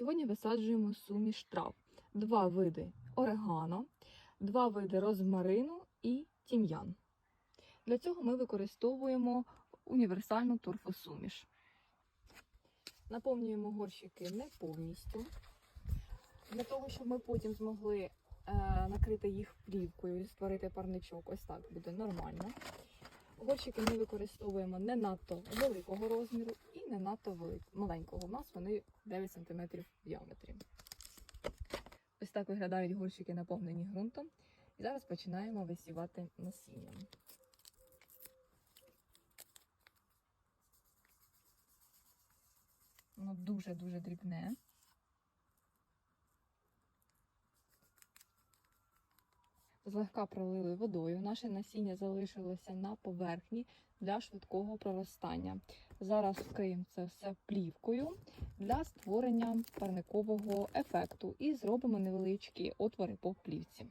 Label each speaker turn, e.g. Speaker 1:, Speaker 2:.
Speaker 1: Сьогодні висаджуємо суміш трав. Два види орегано, два види розмарину і тім'ян. Для цього ми використовуємо універсальну торфосуміш. Наповнюємо горщики не повністю. Для того, щоб ми потім змогли е, накрити їх плівкою і створити парничок, ось так буде нормально. Горщики ми використовуємо не надто великого розміру і не надто велик- маленького. У нас вони 9 см в діаметрі. Ось так виглядають горщики, наповнені ґрунтом. І зараз починаємо висівати насіння. Воно дуже-дуже дрібне. Злегка пролили водою. Наше насіння залишилося на поверхні для швидкого проростання. Зараз вкриємо це все плівкою для створення парникового ефекту і зробимо невеличкі отвори по плівці.